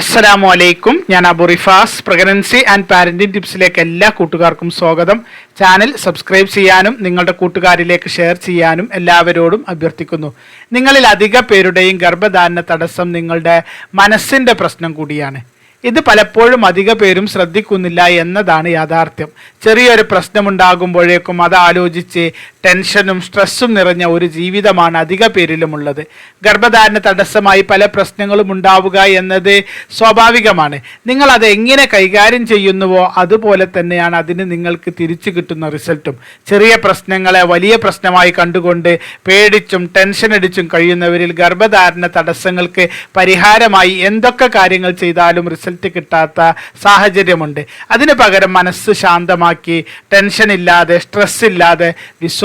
അസ്സലാമു അലൈക്കും ഞാൻ Abu Rifas. Pregnancy and parenting ടിപ്സിലേക്ക് എല്ലാ കൂട്ടുകാർക്കും സ്വാഗതം. ചാനൽ സബ്സ്ക്രൈബ് ചെയ്യാനും നിങ്ങളുടെ കൂട്ടുകാരിലേക്ക് ഷെയർ ചെയ്യാനും എല്ലാവരോടും അഭ്യർത്ഥിക്കുന്നു. നിങ്ങളിൽ അധിക പേരുടെയും ഗർഭധാരണ തടസ്സം നിങ്ങളുടെ മനസ്സിന്റെ പ്രശ്നം കൂടിയാണ്. ഇത് പലപ്പോഴും അധിക പേരും ശ്രദ്ധിക്കുന്നില്ല എന്നതാണ് യാഥാർത്ഥ്യം. ചെറിയൊരു പ്രശ്നമുണ്ടാകുമ്പോഴേക്കും അത് ആലോചിച്ച് ടെൻഷനും സ്ട്രെസ്സും നിറഞ്ഞ ഒരു ജീവിതമാണ് അധിക പേരിലുമുള്ളത്. ഗർഭധാരണ തടസ്സമായി പല പ്രശ്നങ്ങളും ഉണ്ടാവുക എന്നത് സ്വാഭാവികമാണ്. നിങ്ങൾ അത് എങ്ങനെ കൈകാര്യം ചെയ്യുന്നുവോ അതുപോലെ തന്നെയാണ് അതിന് നിങ്ങൾക്ക് തിരിച്ചു കിട്ടുന്ന റിസൾട്ടും. ചെറിയ പ്രശ്നങ്ങളെ വലിയ പ്രശ്നമായി കണ്ടുകൊണ്ട് പേടിച്ചും ടെൻഷൻ അടിച്ചും കഴിയുന്നവരിൽ ഗർഭധാരണ തടസ്സങ്ങൾക്ക് പരിഹാരമായി എന്തൊക്കെ കാര്യങ്ങൾ ചെയ്താലും റിസൾട്ട് കിട്ടാത്ത സാഹചര്യമുണ്ട്. അതിന് പകരം മനസ്സ് ശാന്തമാക്കി ടെൻഷൻ ഇല്ലാതെ സ്ട്രെസ് ഇല്ലാതെ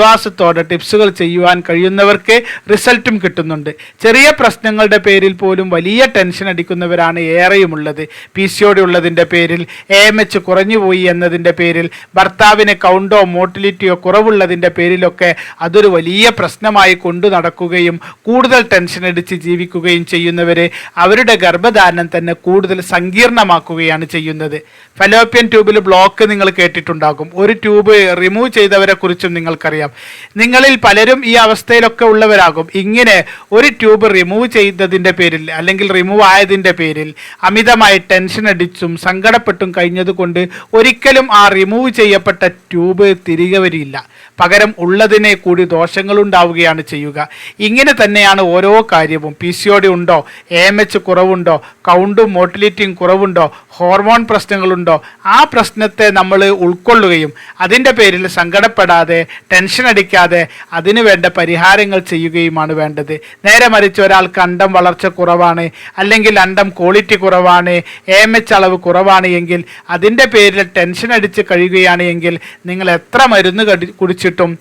വിശ്വാസത്തോടെ ടിപ്സുകൾ ചെയ്യുവാൻ കഴിയുന്നവർക്ക് റിസൾട്ടും കിട്ടുന്നുണ്ട്. ചെറിയ പ്രശ്നങ്ങളുടെ പേരിൽ പോലും വലിയ ടെൻഷൻ അടിക്കുന്നവരാണ് ഏറെയുമുള്ളത്. പി സി ഒ ഉള്ളതിന്റെ പേരിൽ എ എം എച്ച് കുറഞ്ഞുപോയി എന്നതിന്റെ പേരിൽ ഭർത്താവിന് കൗണ്ടോ മോട്ടിലിറ്റിയോ കുറവുള്ളതിന്റെ പേരിലൊക്കെ അതൊരു വലിയ പ്രശ്നമായി കൊണ്ടു നടക്കുകയും കൂടുതൽ ടെൻഷൻ അടിച്ച് ജീവിക്കുകയും ചെയ്യുന്നവരെ അവരുടെ ഗർഭധാരണം തന്നെ കൂടുതൽ സങ്കീർണമാക്കുകയാണ് ചെയ്യുന്നത്. ഫലോപ്യൻ ട്യൂബിൽ ബ്ലോക്ക് നിങ്ങൾ കേട്ടിട്ടുണ്ടാകും. ഒരു ട്യൂബ് റിമൂവ് ചെയ്തവരെ കുറിച്ചും നിങ്ങൾക്കറിയാം. നിങ്ങളിൽ പലരും ഈ അവസ്ഥയിലൊക്കെ ഉള്ളവരാകും. ഇങ്ങനെ ഒരു ട്യൂബ് റിമൂവ് ചെയ്തതിന്റെ പേരിൽ അല്ലെങ്കിൽ റിമൂവ് ആയതിന്റെ പേരിൽ അമിതമായി ടെൻഷൻ അടിച്ചും സങ്കടപ്പെട്ടും കഴിഞ്ഞതുകൊണ്ട് ഒരിക്കലും ആ റിമൂവ് ചെയ്യപ്പെട്ട ട്യൂബ് തിരികെ വരില്ല. പകരം ഉള്ളതിനെ കൂടി ദോഷങ്ങളുണ്ടാവുകയാണ് ചെയ്യുക. ഇങ്ങനെ തന്നെയാണ് ഓരോ കാര്യവും. പി സി ഒ ഡി ഉണ്ടോ? എ എം എച്ച് കുറവുണ്ടോ? കൗണ്ടും മോട്ടിലിറ്റിയും കുറവുണ്ടോ? ഹോർമോൺ പ്രശ്നങ്ങളുണ്ടോ? ആ പ്രശ്നത്തെ നമ്മൾ ഉൾക്കൊള്ളുകയും അതിന്റെ പേരിൽ സങ്കടപ്പെടാതെ ടെൻഷൻ അടിക്കാതെ അതിനു വേണ്ട പരിഹാരങ്ങൾ ചെയ്യുകയുമാണ് വേണ്ടത്. നേരെ മറിച്ച് ഒരാൾക്ക് അണ്ടം വളർച്ച കുറവാണ് അല്ലെങ്കിൽ അണ്ടം ക്വാളിറ്റി കുറവാണ് എ എച്ച് അളവ് കുറവാണ് എങ്കിൽ അതിന്റെ പേരിൽ ടെൻഷൻ അടിച്ച് കഴിയുകയാണ് എങ്കിൽ നിങ്ങൾ എത്ര മരുന്ന് കടി കുടിച്ചിട്ടും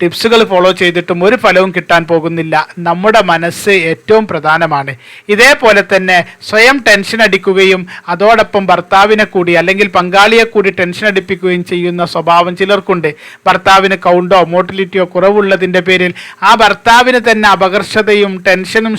ടിപ്സുകൾ ഫോളോ ചെയ്തിട്ടും ഒരു ഫലവും കിട്ടാൻ പോകുന്നില്ല. നമ്മുടെ മനസ്സ് ഏറ്റവും പ്രധാനമാണ്. ഇതേപോലെ തന്നെ സ്വയം ടെൻഷൻ അടിക്കുകയും അതോടൊപ്പം ഭർത്താവിനെ കൂടി അല്ലെങ്കിൽ പങ്കാളിയെ കൂടി ടെൻഷൻ അടിപ്പിക്കുകയും ചെയ്യുന്ന സ്വഭാവം ചിലർക്കുണ്ട്. ഭർത്താവിന് കൗണ്ടോ മോട്ടിലിറ്റിയോ കുറവുള്ളതിന്റെ പേരിൽ ആ ഭർത്താവിന് തന്നെ അപകർഷതയും ടെൻഷനും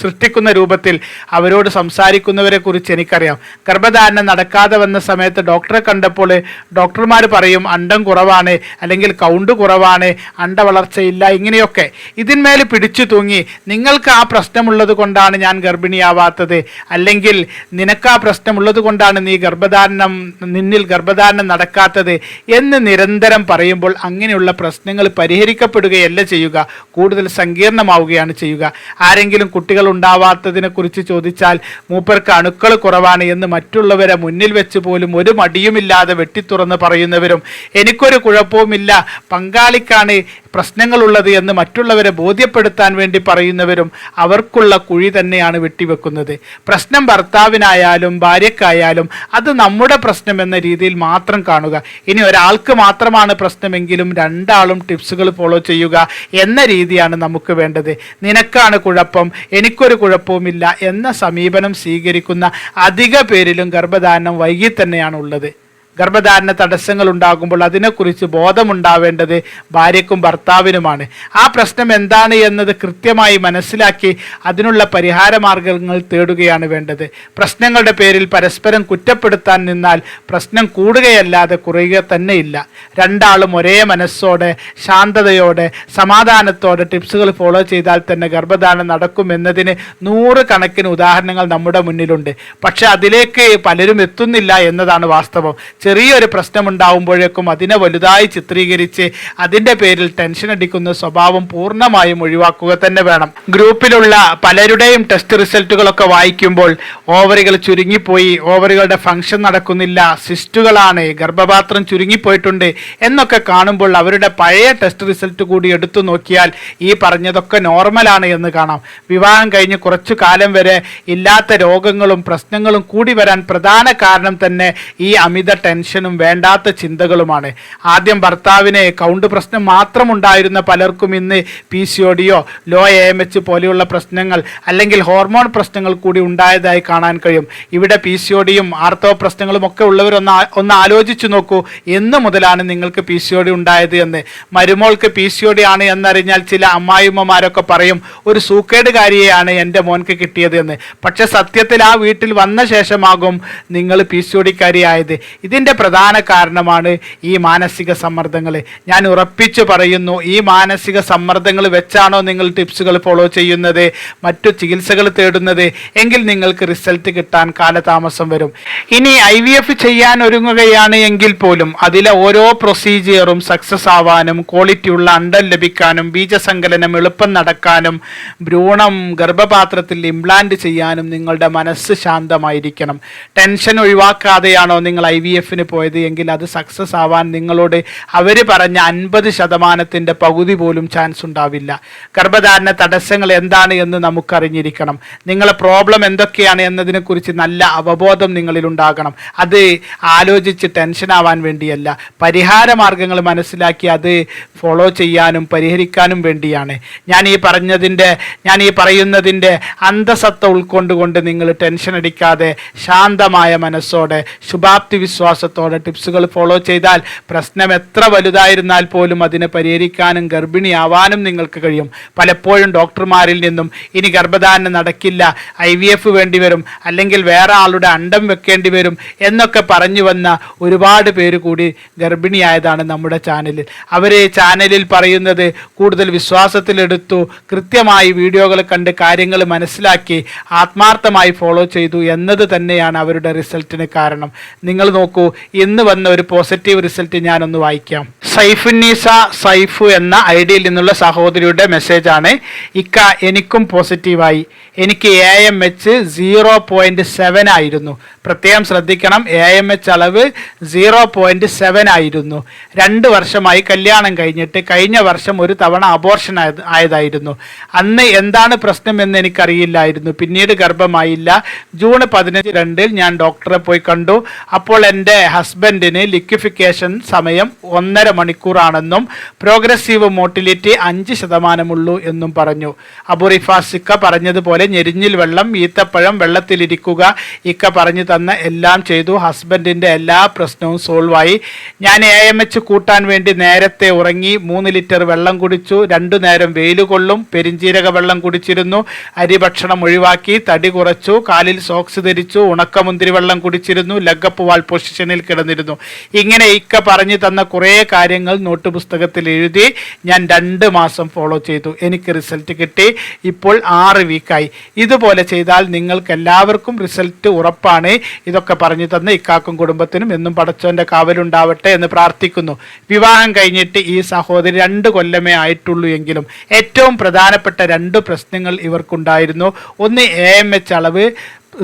സൃഷ്ടിക്കുന്ന രൂപത്തിൽ അവരോട് സംസാരിക്കുന്നവരെ കുറിച്ച് എനിക്കറിയാം. ഗർഭധാരണം നടക്കാതെ വന്ന സമയത്ത് ഡോക്ടറെ കണ്ടപ്പോൾ ഡോക്ടർമാർ പറയും അണ്ടം കുറവാണ് അല്ലെങ്കിൽ കൗണ്ട് കുറവാണ് അണ്ട വളർച്ചയില്ല ഇങ്ങനെയൊക്കെ. ഇതിന്മേൽ പിടിച്ചു തൂങ്ങി നിങ്ങൾക്ക് ആ പ്രശ്നമുള്ളത് കൊണ്ടാണ് ഞാൻ ഗർഭിണിയാവാത്തത്. അല്ലെങ്കിൽ നിനക്ക് ആ പ്രശ്നമുള്ളത് കൊണ്ടാണ് നീ ഗർഭധാരണം നിന്നിൽ ഗർഭധാരണം നടക്കാത്തത് എന്ന് നിരന്തരം പറയുമ്പോൾ അങ്ങനെയുള്ള പ്രശ്നങ്ങൾ പരിഹരിക്കപ്പെടുകയല്ല ചെയ്യുക. കൂടുതൽ സങ്കീർണമാവുകയാണ് ചെയ്യുക. ആരെങ്കിലും കുട്ടികൾ ഉണ്ടാവാത്തതിനെ കുറിച്ച് ചോദിച്ചാൽ മൂപ്പർക്ക് അണുക്കൾ കുറവാണ് എന്ന് മറ്റുള്ളവരെ മുന്നിൽ വെച്ച് പോലും ഒരു മടിയുമില്ലാതെ വെട്ടിത്തുറന്ന് പറയുന്നവരും എനിക്കൊരു കുഴപ്പവുമില്ല പങ്കാളിക്കാണ് പ്രശ്നങ്ങളുള്ളത് എന്ന് മറ്റുള്ളവരെ ബോധ്യപ്പെടുത്താൻ വേണ്ടി പറയുന്നവരും അവർക്കുള്ള കുഴി തന്നെയാണ് വെട്ടിവെക്കുന്നത്. പ്രശ്നം ഭർത്താവിനായാലും ഭാര്യക്കായാലും അത് നമ്മുടെ പ്രശ്നം എന്ന രീതിയിൽ മാത്രം കാണുക. ഇനി ഒരാൾക്ക് മാത്രമാണ് പ്രശ്നമെങ്കിലും രണ്ടാളും ടിപ്സുകൾ ഫോളോ ചെയ്യുക എന്ന രീതിയാണ് നമുക്ക് വേണ്ടത്. നിനക്കാണ് കുഴപ്പം എനിക്കൊരു കുഴപ്പവുമില്ല എന്ന സമീപനം സ്വീകരിക്കുന്ന അധിക പേരിലും ഗർഭധാരണം വൈകി തന്നെയാണ് ഉള്ളത് ഗർഭധാരണ തടസ്സങ്ങൾ ഉണ്ടാകുമ്പോൾ അതിനെക്കുറിച്ച് ബോധമുണ്ടാവേണ്ടത് ഭാര്യക്കും ഭർത്താവിനുമാണ്. ആ പ്രശ്നം എന്താണ് എന്നത് കൃത്യമായി മനസ്സിലാക്കി അതിനുള്ള പരിഹാര മാർഗങ്ങൾ തേടുകയാണ് വേണ്ടത്. പ്രശ്നങ്ങളുടെ പേരിൽ പരസ്പരം കുറ്റപ്പെടുത്താൻ നിന്നാൽ പ്രശ്നം കൂടുകയല്ലാതെ കുറയുക തന്നെയില്ല. രണ്ടാളും ഒരേ മനസ്സോടെ ശാന്തതയോടെ സമാധാനത്തോടെ ടിപ്സുകൾ ഫോളോ ചെയ്താൽ തന്നെ ഗർഭധാരണം നടക്കും എന്നതിന് നൂറ് കണക്കിന് ഉദാഹരണങ്ങൾ നമ്മുടെ മുന്നിലുണ്ട്. പക്ഷെ അതിലേക്ക് പലരും എത്തുന്നില്ല എന്നതാണ് വാസ്തവം. ചെറിയൊരു പ്രശ്നം ഉണ്ടാവുമ്പോഴേക്കും അതിനെ വലുതായി ചിത്രീകരിച്ച് അതിന്റെ പേരിൽ ടെൻഷൻ അടിക്കുന്ന സ്വഭാവം പൂർണമായും ഒഴിവാക്കുക തന്നെ വേണം. ഗ്രൂപ്പിലുള്ള പലരുടെയും ടെസ്റ്റ് റിസൾട്ടുകളൊക്കെ വായിക്കുമ്പോൾ ഓവറുകൾ ചുരുങ്ങിപ്പോയി ഓവറുകളുടെ ഫംഗ്ഷൻ നടക്കുന്നില്ല സിസ്റ്റുകളാണ് ഗർഭപാത്രം ചുരുങ്ങിപ്പോയിട്ടുണ്ട് എന്നൊക്കെ കാണുമ്പോൾ അവരുടെ പഴയ ടെസ്റ്റ് റിസൾട്ട് കൂടി എടുത്തു നോക്കിയാൽ ഈ പറഞ്ഞതൊക്കെ നോർമലാണ് എന്ന് കാണാം. വിവാഹം കഴിഞ്ഞ് കുറച്ചു കാലം വരെ ഇല്ലാത്ത രോഗങ്ങളും പ്രശ്നങ്ങളും കൂടി വരാൻ പ്രധാന കാരണം തന്നെ ഈ അമിത ടെൻഷൻ ടെൻഷനും വേണ്ടാത്ത ചിന്തകളുമാണ്. ആദ്യം ഭർത്താവിനെ കൗണ്ട് പ്രശ്നം മാത്രമുണ്ടായിരുന്ന പലർക്കും ഇന്ന് പി സി ഒ ഡിയോ ലോ എ എം എച്ച് പോലെയുള്ള പ്രശ്നങ്ങൾ അല്ലെങ്കിൽ ഹോർമോൺ പ്രശ്നങ്ങൾ കൂടി ഉണ്ടായതായി കാണാൻ കഴിയും. ഇവിടെ പി സി ഒ ഡിയും ആർത്തവ പ്രശ്നങ്ങളും ഒക്കെ ഉള്ളവരൊന്ന് ഒന്ന് ആലോചിച്ചു നോക്കൂ. എന്ന് മുതലാണ് നിങ്ങൾക്ക് പി സി ഒ ഡി ഉണ്ടായത് എന്ന്. മരുമോൾക്ക് പി സി ഒ ഡി ആണ് എന്നറിഞ്ഞാൽ ചില അമ്മായിമ്മമാരൊക്കെ പറയും ഒരു സൂക്കേടുകാരിയെയാണ് എന്റെ മോൻക്ക് കിട്ടിയത് എന്ന്. പക്ഷെ സത്യത്തിൽ ആ വീട്ടിൽ വന്ന ശേഷമാകും നിങ്ങൾ പി സി ഒ ഡിക്കാരിയായത്. ഇതിന്റെ പ്രധാന കാരണമാണ് ഈ മാനസിക സമ്മർദ്ദങ്ങൾ. ഞാൻ ഉറപ്പിച്ചു പറയുന്നു ഈ മാനസിക സമ്മർദ്ദങ്ങൾ വെച്ചാണോ നിങ്ങൾ ടിപ്സുകൾ ഫോളോ ചെയ്യുന്നത് മറ്റു ചികിത്സകൾ തേടുന്നത് എങ്കിൽ നിങ്ങൾക്ക് റിസൾട്ട് കിട്ടാൻ കാലതാമസം വരും. ഇനി ഐ വി എഫ് ചെയ്യാൻ ഒരുങ്ങുകയാണ് എങ്കിൽ പോലും അതിലെ ഓരോ പ്രൊസീജിയറും സക്സസ് ആവാനും ക്വാളിറ്റിയുള്ള അണ്ടം ലഭിക്കാനും ബീജസങ്കലനം എളുപ്പം നടക്കാനും ഭ്രൂണം ഗർഭപാത്രത്തിൽ ഇംപ്ലാന്റ് ചെയ്യാനും നിങ്ങളുടെ മനസ്സ് ശാന്തമായിരിക്കണം. ടെൻഷൻ ഒഴിവാക്കാതെയാണോ നിങ്ങൾ ഐ വി എഫിന് പോയത് എങ്കിൽ അത് സക്സസ് ആവാൻ നിങ്ങളോട് അവർ പറഞ്ഞ അൻപത് ശതമാനത്തിന്റെ പകുതി പോലും ചാൻസ് ഉണ്ടാവില്ല. ഗർഭധാരണ തടസ്സങ്ങൾ എന്താണ് എന്ന് നമുക്കറിഞ്ഞിരിക്കണം. നിങ്ങളെ പ്രോബ്ലം എന്തൊക്കെയാണ് എന്നതിനെക്കുറിച്ച് നല്ല അവബോധം നിങ്ങളിൽ ഉണ്ടാകണം. അത് ആലോചിച്ച് ടെൻഷൻ ആവാൻ വേണ്ടിയല്ല. പരിഹാര മാർഗങ്ങൾ മനസ്സിലാക്കി അത് ഫോളോ ചെയ്യാനും പരിഹരിക്കാനും വേണ്ടിയാണ്. ഞാൻ ഈ പറഞ്ഞതിന്റെ ഞാൻ ഈ പറയുന്നതിന്റെ അന്തസത്ത ഉൾക്കൊണ്ടുകൊണ്ട് നിങ്ങൾ ടെൻഷൻ അടിക്കാതെ ശാന്തമായ മനസ്സോടെ ശുഭാപ്തി വിശ്വാസത്തോടെ ടിപ്സുകൾ ഫോളോ ചെയ്താൽ പ്രശ്നം എത്ര വലുതായിരുന്നാൽ പോലും അതിനെ പരിഹരിക്കാനും ഗർഭിണിയാവാനും നിങ്ങൾക്ക് കഴിയും. പലപ്പോഴും ഡോക്ടർമാരിൽ നിന്നും ഇനി ഗർഭധാരണം നടക്കില്ല ഐ വി എഫ് വേണ്ടി വരും അല്ലെങ്കിൽ വേറെ ആളുടെ അണ്ടം വെക്കേണ്ടി വരും എന്നൊക്കെ പറഞ്ഞു വന്ന ഒരുപാട് പേര് കൂടി ഗർഭിണിയായതാണ് നമ്മുടെ ചാനലിൽ. അവർ ചാനലിൽ പറയുന്നത് കൂടുതൽ വിശ്വാസത്തിലെടുത്തു കൃത്യമായി വീഡിയോകൾ കണ്ട് കാര്യങ്ങൾ മനസ്സിലാക്കി ആത്മാർത്ഥമായി ഫോളോ ചെയ്തു എന്നത് തന്നെയാണ് അവരുടെ റിസൾട്ടിന് കാരണം. നിങ്ങൾ നോക്കൂ ഇന്ന് വന്ന ഒരു പോസിറ്റീവ് റിസൾട്ട് ഞാനൊന്ന് വായിക്കാം. സൈഫുന്നീസ സൈഫു എന്ന ഐ ഡിയിൽ നിന്നുള്ള സഹോദരിയുടെ മെസ്സേജാണ് ഇക്ക എനിക്കും പോസിറ്റീവായി എനിക്ക് A M H zero point seven ആയിരുന്നു. പ്രത്യേകം ശ്രദ്ധിക്കണം. എ എം എച്ച് അളവ് സീറോ പോയിന്റ് സെവൻ ആയിരുന്നു. രണ്ട് വർഷമായി കല്യാണം കഴിഞ്ഞിട്ട് കഴിഞ്ഞ വർഷം ഒരു തവണ അബോർഷൻ ആയതായിരുന്നു. അന്ന് എന്താണ് പ്രശ്നം എന്ന് എനിക്കറിയില്ലായിരുന്നു. പിന്നീട് ഗർഭമായില്ല. ജൂൺ പതിനഞ്ച് രണ്ടിൽ ഞാൻ ഡോക്ടറെ പോയി കണ്ടു. അപ്പോൾ എന്റെ ഹസ്ബൻഡിന് ലിക്വിഫിക്കേഷൻ സമയം ഒന്നര മണിക്കൂറാണെന്നും പ്രോഗ്രസീവ് മോട്ടിലിറ്റി അഞ്ച് ശതമാനമുള്ളൂ എന്നും പറഞ്ഞു. അബുറിഫാസിക്ക പറഞ്ഞതുപോലെ ഞെരിഞ്ഞിൽ വെള്ളം ഈത്തപ്പഴം വെള്ളത്തിലിരിക്കുക ഇക്ക പറഞ്ഞു തന്ന എല്ലാം ചെയ്തു. ഹസ്ബൻഡിന്റെ എല്ലാ പ്രശ്നവും സോൾവായി. ഞാൻ എ എം എച്ച് കൂട്ടാൻ വേണ്ടി നേരത്തെ ഉറങ്ങി മൂന്ന് ലിറ്റർ വെള്ളം കുടിച്ചു. രണ്ടു നേരം വെയിൽ കൊള്ളും. പെരിഞ്ചീരക വെള്ളം കുടിച്ചിരുന്നു. അരി ഭക്ഷണം ഒഴിവാക്കി തടി കുറച്ചു. കാലിൽ സോക്സ് ധരിച്ചു. ഉണക്കമുന്തിരി വെള്ളം കുടിച്ചിരുന്നു. ലഗപ്പ് വാൾ പൊസിഷനിൽ കിടന്നിരുന്നു. ഇങ്ങനെ ഇക്ക പറഞ്ഞു തന്ന കുറേ കാര്യങ്ങൾ നോട്ട് പുസ്തകത്തിൽ എഴുതി ഞാൻ രണ്ട് മാസം ഫോളോ ചെയ്തു. എനിക്ക് റിസൾട്ട് കിട്ടി. ഇപ്പോൾ ആറ് വീക്കായി ഇതുപോലെ ചെയ്താൽ നിങ്ങൾക്ക് എല്ലാവർക്കും റിസൾട്ട് ഉറപ്പാണ്. ഇതൊക്കെ പറഞ്ഞു തന്ന ഇക്കാക്കും കുടുംബത്തിനും എന്നും പടച്ചോന്റെ കാവലുണ്ടാവട്ടെ എന്ന് പ്രാർത്ഥിക്കുന്നു. വിവാഹം കഴിഞ്ഞിട്ട് ഈ സഹോദരി രണ്ട് കൊല്ലമേ ആയിട്ടുള്ളൂ എങ്കിലും ഏറ്റവും പ്രധാനപ്പെട്ട രണ്ട് പ്രശ്നങ്ങൾ ഇവർക്കുണ്ടായിരുന്നു. ഒന്ന് എ എം എച്ച് അളവ്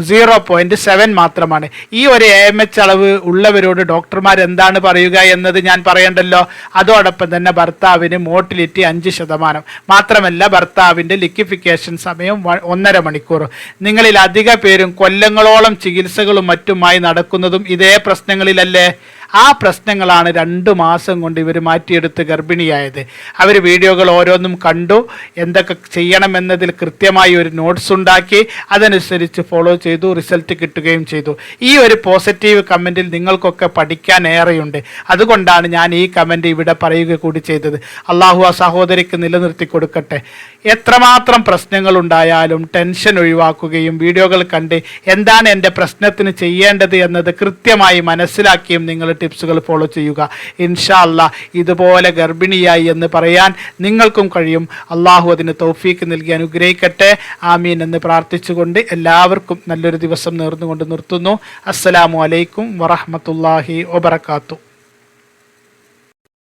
സീറോ പോയിന്റ് സെവൻ മാത്രമാണ്. ഈ ഒരു എ എം എച്ച് അളവ് ഉള്ളവരോട് ഡോക്ടർമാർ എന്താണ് പറയുക എന്നത് ഞാൻ പറയണ്ടല്ലോ. അതോടൊപ്പം തന്നെ ഭർത്താവിന് മോട്ടിലിറ്റി അഞ്ച് ശതമാനം. മാത്രമല്ല ഭർത്താവിന്റെ ലിക്വിഫിക്കേഷൻ സമയം ഒന്നര മണിക്കൂർ. നിങ്ങളിൽ അധിക പേരും കൊല്ലങ്ങളോളം ചികിത്സകളും മറ്റുമായി നടക്കുന്നതും ഇതേ പ്രശ്നങ്ങളിലല്ലേ? ആ പ്രശ്നങ്ങളാണ് രണ്ട് മാസം കൊണ്ട് ഇവർ മാറ്റിയെടുത്ത് ഗർഭിണിയായത്. അവർ വീഡിയോകൾ ഓരോന്നും കണ്ടു. എന്തൊക്കെ ചെയ്യണമെന്നതിൽ കൃത്യമായി ഒരു നോട്ട്സ് ഉണ്ടാക്കി. അതനുസരിച്ച് ഫോളോ ചെയ്തു റിസൾട്ട് കിട്ടുകയും ചെയ്തു. ഈ ഒരു പോസിറ്റീവ് കമന്റിൽ നിങ്ങൾക്കൊക്കെ പഠിക്കാൻ ഏറെയുണ്ട്. അതുകൊണ്ടാണ് ഞാൻ ഈ കമന്റ് ഇവിടെ പറയുക കൂടി ചെയ്തത്. അള്ളാഹു ആ സഹോദരിക്ക് നിലനിർത്തി കൊടുക്കട്ടെ. എത്രമാത്രം പ്രശ്നങ്ങൾ ഉണ്ടായാലും ടെൻഷൻ ഒഴിവാക്കുകയും വീഡിയോകൾ കണ്ട് എന്താണ് എന്റെ പ്രശ്നത്തിന് ചെയ്യേണ്ടത് എന്നത് കൃത്യമായി മനസ്സിലാക്കിയും നിങ്ങൾ ടിപ്സുകൾ ഫോളോ ചെയ്യുക. ഇൻഷാ അല്ലാ ഇതുപോലെ ഗർഭിണിയായി എന്ന് പറയാൻ നിങ്ങൾക്കും കഴിയും. അള്ളാഹു അതിന് തൗഫീക്ക് നൽകി അനുഗ്രഹിക്കട്ടെ. ആമീൻ എന്ന് പ്രാർത്ഥിച്ചുകൊണ്ട് എല്ലാവർക്കും നല്ലൊരു ദിവസം നേർന്നുകൊണ്ട് നിർത്തുന്നു. അസ്സലാമു അലൈക്കും വറഹമത്തല്ലാഹി വബർക്കാത്തു